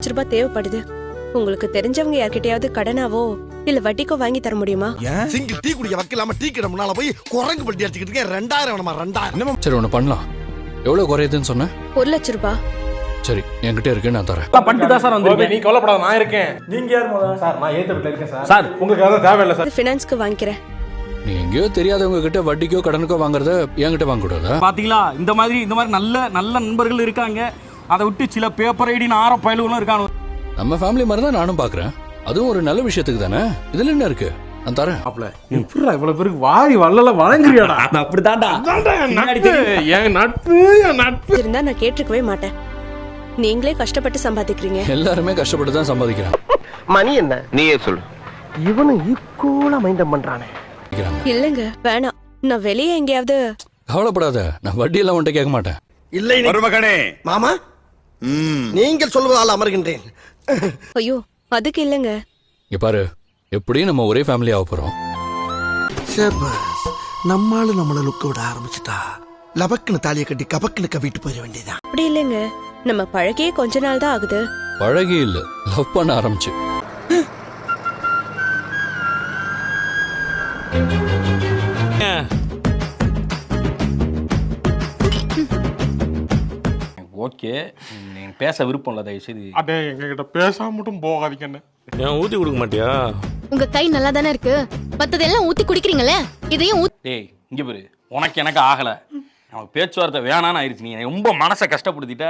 லட்ச ரூபாய் தேவைப்படுது. உங்களுக்கு தெரிஞ்சவங்க யார்கிட்டயாவது கடனாவோ இல்ல வட்டிக்கோ வாங்கி தர முடியுமா? சிங்கிள் டீ குடிக்க வைக்கலாம டீ கடை முன்னால போய் குரங்கு பட்டி அடிச்சுக்கிட்டு இருக்கேன். ரெண்டாயிரம் வேணுமா? ரெண்டாயிரம். சரி ஒன்று பண்ணலாம். எவ்வளோ குறையுதுன்னு சொன்னேன் ஒரு லட்ச ரூபாய் சரி என்கிட்ட இருக்கு நான் தரேன். பண்ணிட்டு தான் சார் வந்திருக்கேன் நீ கவலைப்படாத நான் இருக்கேன். நீங்க யார் முதல்ல? சார் நான் ஏத்த வீட்டுல இருக்கேன் சார். சார். உங்களுக்கு அதான் தேவையில்லை சார். ஃபினான்ஸ்க்கு வாங்கிக்கிறேன். நீ எங்கேயோ தெரியாதவங்க கிட்ட வட்டிக்கோ கடனுக்கோ வாங்குறத என்கிட்ட வாங்கக்கூடாதா? பாத்தீங்களா? இந்த மாதிரி இந்த மாதிரி நல்ல நல்ல நண்பர்கள் இருக்காங்க. அதை விட்டு சில பேப்பர் ஐடி ஆற பயலுகளும் இருக்காங்க நம்ம ஃபேமிலி மாதிரி தான் நானும் பார்க்குறேன் அதுவும் ஒரு நல்ல விஷயத்துக்கு தானே? இதுல என்ன இருக்கு? நான் தரேன். எப்படிடா இவ்வளவு பேருக்கு வாரி வள்ளல வழங்குறியாடா? அப்படிதான்டா. என் நட்பு என் நட்பு இருந்தா நான் கேட்டிருக்கவே மாட்டேன். நீங்களே கஷ்டப்பட்டு சம்பாதிக்கிறீங்க. எல்லாருமே கஷ்டப்பட்டு தான் சம்பாதிக்கிறாங்க. மணி என்ன? நீயே சொல்லு. இவனும் ஈக்குவலா மைண்டம் பண்றானே. இல்லங்க வேணாம். நான் வெளியே எங்கேயாவது கவலைப்படாத. நான் வட்டியெல்லாம் உன்ட்ட கேட்க மாட்டேன். இல்லை மருமகனே. மாமா? நீங்கள் சொல்வதால் அமர்கின்றேன். ஐயோ அதுக்கு இல்லங்க. இங்க பாரு எப்படியும் நம்ம ஒரே ஃபேமிலி ஆக போறோம். ஷபாஸ் நம்மாளு நம்மள லுக்க விட ஆரம்பிச்சுட்டா. லபக்குன்னு தாலியை கட்டி கபக்குன்னு கவிட்டு போயிட வேண்டியதான் அப்படி இல்லைங்க. நம்ம பழகியே கொஞ்ச நாள் தான் ஆகுது. பழகி இல்ல லவ் பண்ண ஆரம்பிச்சு. ஓகே. நீங்க பேச விருப்பம் இல்லை தயவு செய்து அடே எங்க கிட்ட பேசாம மட்டும் போகாதீங்கன்னு ஏன் ஊத்தி கொடுக்க மாட்டியா? உங்க கை நல்லா தானே இருக்கு? மத்ததெல்லாம் ஊத்தி குடிக்கிறீங்களே? இதையும் ஊத்தி டேய் இங்க பாரு. உனக்கு எனக்கு ஆகல. நமக்கு பேச்சுவார்த்தை வேணான்னு ஆயிடுச்சு நீ ரொம்ப மனசை கஷ்டப்படுத்திட்ட.